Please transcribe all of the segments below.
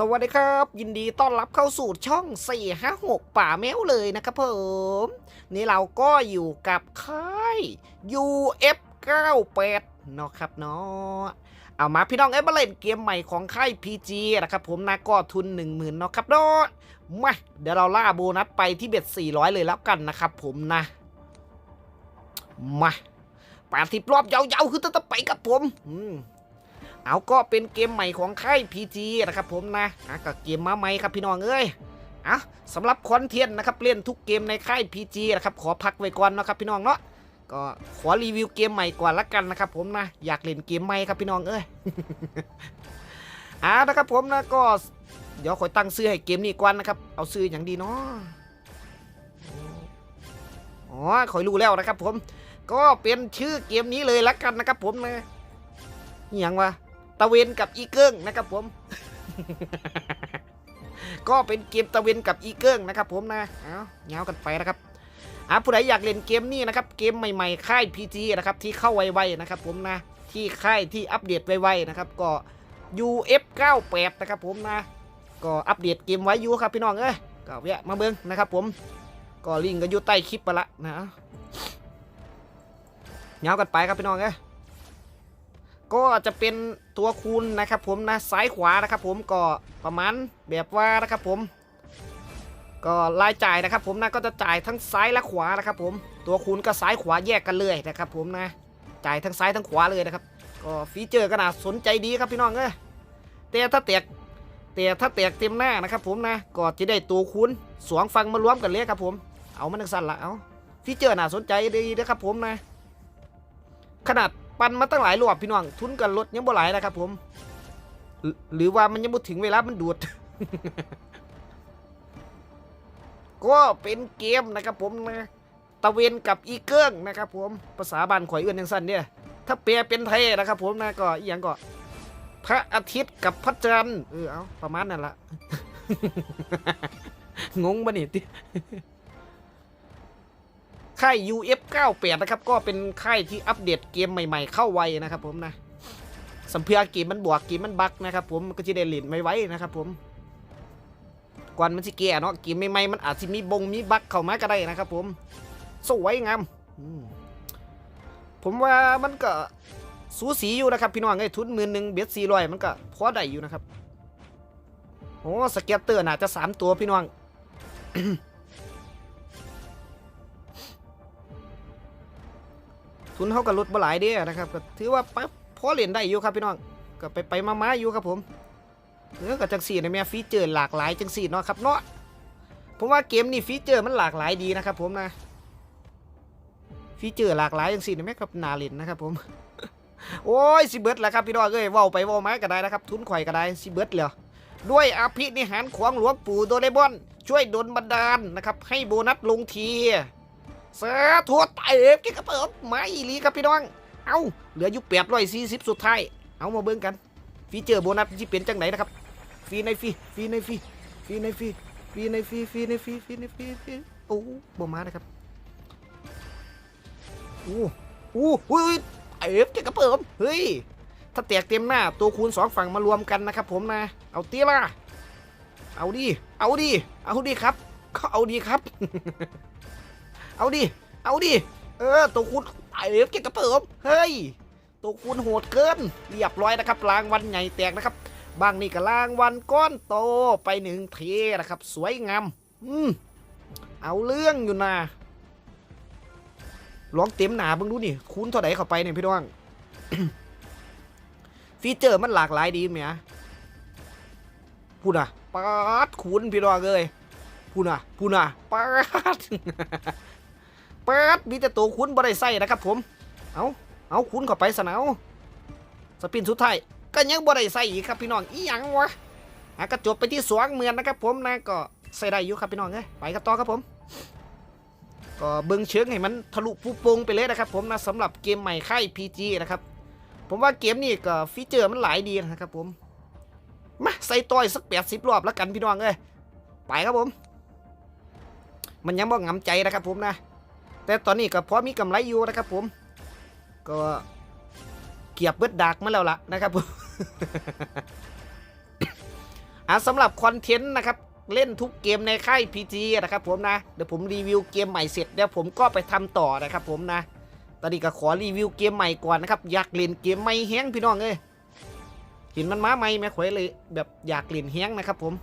สวัสดีครับ ยินดีต้อนรับเข้าสู่ช่อง 456 ป่าแมวเลยนะครับผม นี่เราก็อยู่กับค่าย UF98 เนาะครับเนาะเอามาพี่น้องเอ้ยมาเลนเกมใหม่ของค่าย PG นะครับผมนะก็ทุน 10,000เนาะครับเนาะมาเดี๋ยวเราล่าโบนัสไปที่เบ็ด 400 เลยแล้วกันนะครับผมนะ มาแปดสิบรอบยาวๆคือต้องไปกับผม อืม เอาก็เป็นเกมใหม่ของค่าย PG นะครับผมนะอะก็เกมมาใหม่ครับพี่น้องเอ้ยอะสำหรับคอนเทนต์นะครับเล่นทุกเกมในค่าย PG นะครับขอพักไว้ก่อนนะครับพี่น้องเนาะก็ขอรีวิวเกมใหม่ก่อนละกันนะครับผมนะอยากเล่นเกมใหม่ครับพี่น้องเอ้ยอะนะครับผมนะก็เดี๋ยวขอตั้งซื้อให้เกมนี้ก่อนนะครับเอาซื้ออย่างดีเนาะอ๋อขอยรู้แล้วนะครับผม ก็เป็นชื่อเกมนี้เลยละกันนะครับผมนะอหย่างวะ ตะเวนกับอีเกิ้งนะครับผม ก็เป็นเกมตะเวนกับอีเกิ้งนะครับผมนะเอาเงากันไปนะครับอะผู้ใดอยากเล่นเกมนี้นะครับ เกมใหม่ๆ ค่าย PG นะครับที่เข้าไวๆนะครับผมนะ ที่ค่ายที่อัปเดตไวๆนะครับก็ UF98 นะครับผมนะ ก็อัปเดตเกมไว้อยู่ครับพี่น้องเอ้ยก็แวะมาเบิ้งนะครับผม ก็ลิงก์ก็อยู่ใต้คลิปไปละนะเงากันไปครับพี่น้องเอ้ย ก็จะเป็นตัวคูณนะครับผมนะซ้ายขวานะครับผมก็ประมาณแบบว่านะครับผม ก็รายจ่ายนะครับผมนะก็จะจ่ายทั้งซ้ายและขวานะครับผมตัวคูณก็ซ้ายขวาแยกกันเลยนะครับผมนะจ่ายทั้งซ้ายทั้งขวาเลยนะครับ ก็ฟีเจอร์ก็น่าสนใจดีครับพี่น้องเอ้ยแต่ถ้าแตกแต่ถ้าแตกเต็มหน้านะครับผมนะก็จะได้ตัวคูณสองฟังมารวมกันเลยครับผมเอามันสั้นละเอาฟีเจอร์น่าสนใจดีนะครับผมนะ ขนาด ปันมาตั้งหลายรอบพี่น้อง ทุนกันลดยังบ่หลายนะครับผมหรือหรือว่ามันยังบ่ถึงเวลามันดูด ก็เป็นเกมนะครับผมนะตะเวนกับอีเกิ้งนะครับผม ภาษาบ้านข่อยเอื้อนยังสั้นเนี่ย ถ้าแปลเป็นไทยนะครับผมนะก็อีหย่างก็ พระอาทิตย์กับพระจันทร์เออเอาประมาณนั้นละงงบะนี่ ค่าย UF98 นะครับ ก็เป็นค่ายที่อัปเดตเกมใหม่ ๆ เข้าไวนะครับผมนะสัมเพียเกมมันบวกเกมมันบักนะครับผมก็จะได้เล่นไม่ไหวนะครับผมก่อนมันสิแก่เนาะเกมใหม่ๆมันอาจจะมีบงมีบักเข้ามาก็ได้นะครับผมสวยงามผมว่ามันก็สูสีอยู่นะครับพี่น้องไอ้ทุนหมื่นหนึ่งเบียดสี่ร้อยมันก็พอได้อยู่นะครับโอ้สเก็ตเตอร์น่าจะสามตัวพี่น้อง ทุนเขาก็ลดบ่หลายเด้นะครับก็ถือว่าพอเล่นได้อยู่ครับพี่น้องก็ไปไปมาๆอยู่ครับผมเออก็จังสี่ในแม่ฟีเจอร์หลากหลายจังสี่เนาะครับเนาะผมว่าเกมนี้ฟีเจอร์มันหลากหลายดีนะครับผมนะฟีเจอร์หลากหลายจังสี่ในแม่กับนาเล่นนะครับผมโอ้ยสิเบิร์ดแหละครับพี่น้องเอ้ยว้าไปว้ามาก็ได้นะครับ ทุนข่อยก็ได้สิเบิร์ดเลยด้วยอภินิหารของหลวงปู่โดเรมอน ช่วยดลบันดาลนะครับ ให้โบนัสลงที เสาธุตายเอฟกิกระเปิบมาอีหลีครับพี่น้อง เอาเหลืออยู่แปดร้อยสี่สิบสุดท้าย เอามาเบิ่งกัน ฟีเจอร์โบนัสที่เป็นจังไหนนะครับ ฟรีในฟรีฟรีในฟรีฟรีในฟรีฟรีในฟรีฟรีในฟรีฟรีในฟรีฟรีโอ้บมานะครับโอ้โอ้เฮ้ยเอฟกิกระเปิบเฮ้ยถ้าแตกเต็มหน้าตัวคูณสองฝั่งมารวมกันนะครับผมนะ เอาเตี้ยล่ะเอาดิเอาดิเอาดิครับก็เอาดีครับ เอาดิ เอาดิ เออ ตัวคุณไอ้เอฟเก็บกระเปิมเฮ้ย ตัวคุณโหดเกิน เรียบร้อยนะครับรางวัลใหญ่แตกนะครับ บางนี่ก็รางวัลก้อนโตไปหนึ่งเทนะครับ สวยงาม อืม เอาเรื่องอยู่นะลองเต็มหนาเบิ่งดูนี่ คูณเท่าไหร่เข้าไปเนี่ยพี่น้อง ฟีเจอร์มันหลากหลายดีไหมอะพูดนะปาดคูณพี่น้องเอ้ยพูดนะพูดนะปาด เปิดมีแต่ตัวคุ้นบ่ได้ใส่นะครับผม เอาเอาคุ้นเข้าไปสนาวสปินสุดท้ายก็ยังบ่ได้ใส่อีกครับพี่น้องอีหยังวะอะก็จบไปที่สวงเมือนนะครับผมนะก็ใส่ได้อยู่ครับพี่น้องเอ้ยไปกันต่อครับผม ก็เบิ้งเชิงให้มันทะลุปูโปงไปเลยนะครับผมนะสำหรับเกมใหม่ค่าย PG นะครับผมว่าเกมนี้ก็ฟีเจอร์มันหลายดีนะครับผมมาใส่ต่อยสักแปดสิบรอบแล้วกันพี่น้องเอ้ยไปครับผม มันยังบ่งำใจนะครับผมนะ แต่ตอนนี้ก็พอมีกำไรอยู่นะครับผม ก็เกียบเบิดดากมาแล้วล่ะนะครับผมอะสำหรับคอนเทนต์นะครับเล่นทุกเกมในค่าย PG นะครับผมนะ เดี๋ยวผมรีวิวเกมใหม่เสร็จเดี๋ยวผมก็ไปทำต่อนะครับผมนะ ตอนนี้ก็ขอรีวิวเกมใหม่ก่อนนะครับ อยากเล่นเกมใหม่แห้งพี่น้องเอ้ยเห็นมันมาใหม่แม่ขวยเลยแบบอยากเล่นแห้งนะครับผม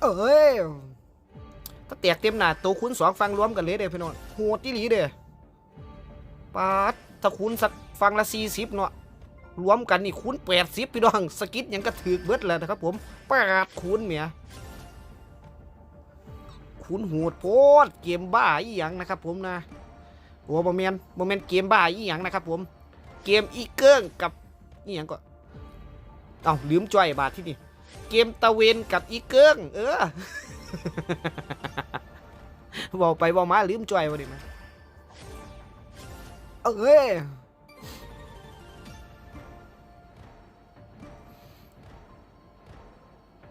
เอ้ย แตกเต็มหน้าตัวคูณสองฟังรวมกันเลยเด้พี่น้องโหดที่หลีเด้ปาดถ้าคูณสักฟังละสี่สิบเนาะรวมกันนี่คูณแปดสิบพี่น้องสกิดยังก็ถือเบิดแล้วนะครับผมแปดคูณเมียคูณโหดโพดเกมบ้าอีหยังนะครับผมนะโอ้โมเมนโมเมนเกมบ้าอีหยังนะครับผมเกมอีเกิ้งกับอีหยังก็เอ้าลืมจ่อยบาทที่นี่เกมตะเวนกับอีเกิ้งเออ บอกไปบอกมาลืมจ่อยวะดิมาเอ้ย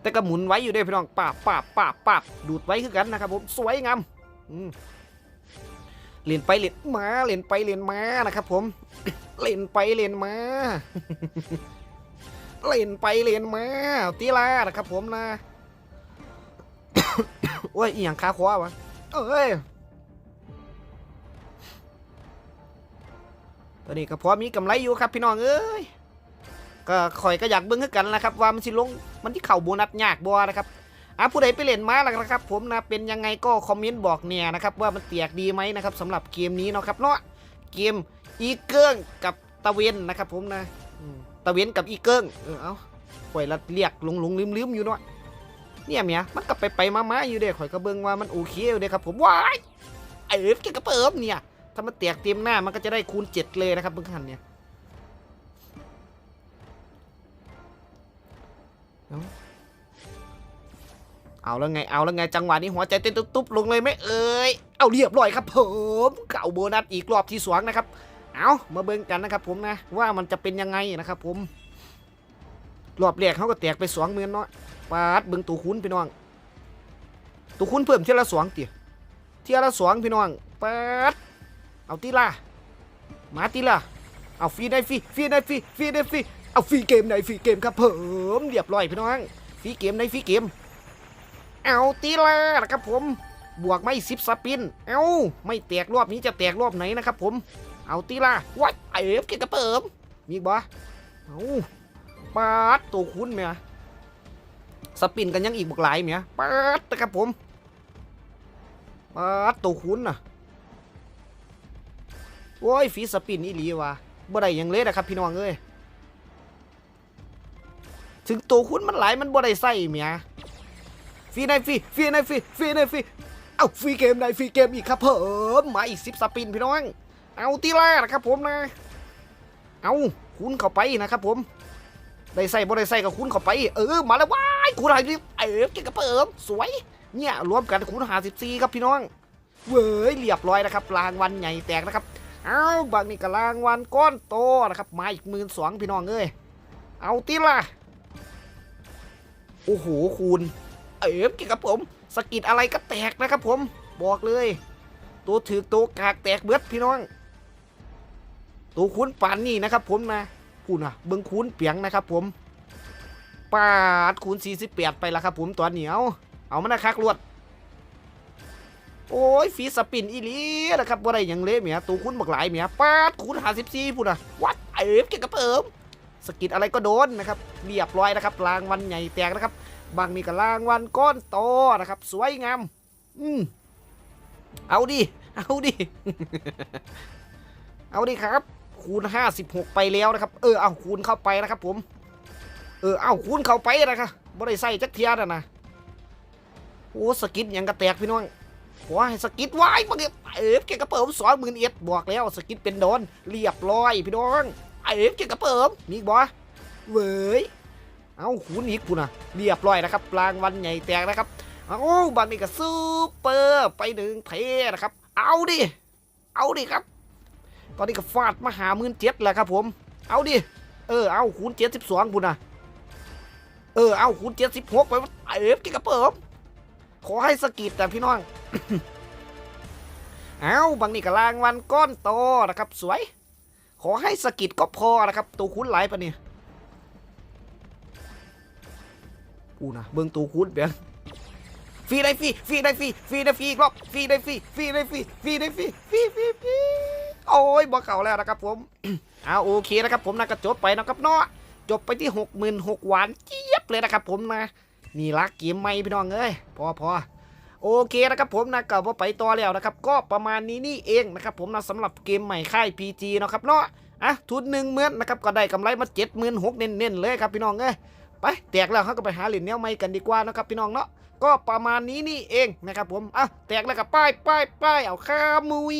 แต่ก็หมุนไว้อยู่ด้วยพี่น้องปาบปาบปาบปาบดูดไว้คือกันนะครับผมสวยงามอืมเล่นไปเล่นมาเล่นไปเล่นมานะครับผมเล่นไปเล่นมาเล่นไปเล่นมาตีลานะครับผมนะ โอ้ยอีหยังคาคว้าวะเอ้ยตอนนี้ก็พอมีกำไรอยู่ครับพี่น้องเอ้ยก็ข่อยก็อยากเบิ่งคือกันนะครับว่ามันสิลงมันที่เข่าโบนัสยากบ่นะครับอะผู้ใดไปเล่นมาแล้วนะครับ ผมนะเป็นยังไงก็คอมเมนต์บอกเนี่ยนะครับว่ามันเตียกดีไหมนะครับสำหรับเกมนี้เนาะครับเนาะเกมอีเกิ้งกับตะเวนนะครับผมนะตะเวนกับอีเกิ้งเออเอาข่อยละเรียกหลงหลงลืมลืมอยู่เนาะ เนี่ยเมียมันก็ไปไปมามาอยู่เด้ข่อยก็เบิงว่ามันโอเคอยู่เด้ครับผมว้ายเอฟเกกระเปิบเนี่ย ถ้ามันแตกเต็มหน้ามันก็จะได้คูณเจ็ดเลยนะครับเบิ่งหันเนี่ยเอาแล้วไงเอาแล้วไงจังหวะนี้หัวใจเต้นตุ๊บๆลงเลยไหมเอ้ยเอาเรียบร้อยครับผมเก่าโบนัสอีกรอบที่สองนะครับ เอามาเบิ่งกันนะครับผมนะว่ามันจะเป็นยังไงนะครับผม รอบแรกเขาก็แตกไปสองหมื่นเนาะปาดเบิ่งตัวคุ้นพี่น้องตัวคุ้นเพิ่มเทียละสองเตี๋ยเทียละสองพี่น้องปาดเอาตีละมาตีละเอาฟรีได้ฟรีฟรีได้ฟรีฟรีได้ฟรีเอาฟรีเกมไหนฟรีเกมครับเพิ่มเรียบร้อยพี่น้องฟรีเกมในฟรีเกม เอาตีละนะครับผมบวกไม่สิบสปิน เอาไม่แตกรอบนี้จะแตกรอบไหนนะครับผม เอาตีละวัดเอฟเกมกระเปิมมีบ่เอา ปาดตัวคุ้นเมียสปินกันยังอีกบักหลายเมียปัดนะครับผมปัดตัวคุ้นน่ะโอ้ยฟีสปินอีหลีวะบ่ได้ยังเลยนะครับพี่น้องเอ้ยถึงตัวคุ้นมันหลายมันบ่ได้ใส่เมียฟรีในฟรีฟรีในฟรีฟรีในฟรีเอาฟรีเกมในฟรีเกมอีกครับเพิ่มมาอีกสิบสปินพี่น้อง เอาตีแรกนะครับผมนะ เอาคุ้นเข้าไปนะครับผม ได้ใส่บ่ได้ใส่กับคูณเข้าไป เออ มาแล้วว้ายคูณหาสิบเออเก่งกระเปิมสวย เนี่ยรวมกันคูณหาสิบสี่ครับพี่น้อง เว้ยเรียบร้อยนะครับรางวัลใหญ่แตกนะครับ เอาบางนี่ก็รางวัลก้อนโตนะครับ มาอีกหมื่นสองพี่น้องเอ้ย เอาติละโอ้โหคูณเออเก่งกระผมสกิดอะไรก็แตกนะครับผม บอกเลย ตัวถือตัวกากแตกเบิดพี่น้อง ตัวคูณปานนี่นะครับผมนะ พูดนะเบิ้งคูณเปียงนะครับผมปาดคูณ48 ไปแล้วครับผมตัวเหนียว เอามันนะครับรวด โอ้ยฟีสปินอีลีนะครับว่าได้หยังเละเมียตัวคูณบักหลายเมียปาดคูณ54พูดนะวัดเอฟเก่งกระเปิมสกิดอะไรก็โดนนะครับเรียบร้อยนะครับรางวัลใหญ่แตกนะครับ บางนี่ก็รางวัลก้อนโตนะครับ สวยงาม อืมเอาดิ เอาดิ เอาดิครับ คูณ 56 ไปแล้วนะครับ เออเอาคูณเข้าไปนะครับผม เออเอาคูณเข้าไปนะครับบ่ได้ใส่จักเทียนะนะโอ้สกิดหยังกระแตกพี่น้องขอให้สกิดไว้บางทีเอฟเก่งกระเปิมสองหมื่นเอ็ดบอกแล้วสกิดเป็นโดนเรียบร้อยพี่น้องเอฟเก่งกระเปิมมีอีกบ่เว้ยเอาคูณอีกพูนะเรียบร้อยนะครับรางวัลใหญ่แตกนะครับเอาบางนี่ก็ซูเปอร์ไปหนึ่งเทนะครับ เอาดิเอาดิครับ ตอนนี้ก็ฟาดมหาหมื่นเจ็ดแหละครับผม เอาดิ เออ เอาคูณเจ็ดสิบสองคุณนะเออ เอาคูณเจ็ดสิบหกไปเอฟกิกระเปิมขอให้สกิดแต่พี่น้อง เอาบางนี่ก็รางวันก้อนโตนะครับ สวย ขอให้สกิดก็พอนะครับ ตัวคูณไหลปะเนี่ยอูนะเบื้องตัวคูณเบียงฟีได้ฟีฟีได้ฟีฟีได้ฟีรอบฟีได้ฟีฟีได้ฟีฟีได้ฟรีฟีฟี โอ้ยบ่เก่าแล้วนะครับผมเอาโอเคนะครับผมนะก็จบไปนะครับเนาะจบไปที่หกหมื่นหกหวานเจี๊ยบเลยนะครับผมนะนี่ละเกมใหม่พี่น้องเอ้ยพอพอโอเคนะครับผมนะก็ว่าไปต่อแล้วนะครับ ก็ประมาณนี้นี่เองนะครับผมนะสำหรับเกมใหม่ค่าย PG เนะครับเนาะอะทุนหนึ่งหมื่นนะครับก็ได้กำไรมาเจ็ดหมื่นหกเน้นๆเลยครับพี่น้องเอ้ยไปแตกแล้วเขาก็ไปหาเหรียญแนวใหม่กันดีกว่านะครับพี่น้องเนาะก็ประมาณนี้นี่เองนะครับผมอะแตกแล้วก็ป้ายป้ายป้ายเอาข้ามุย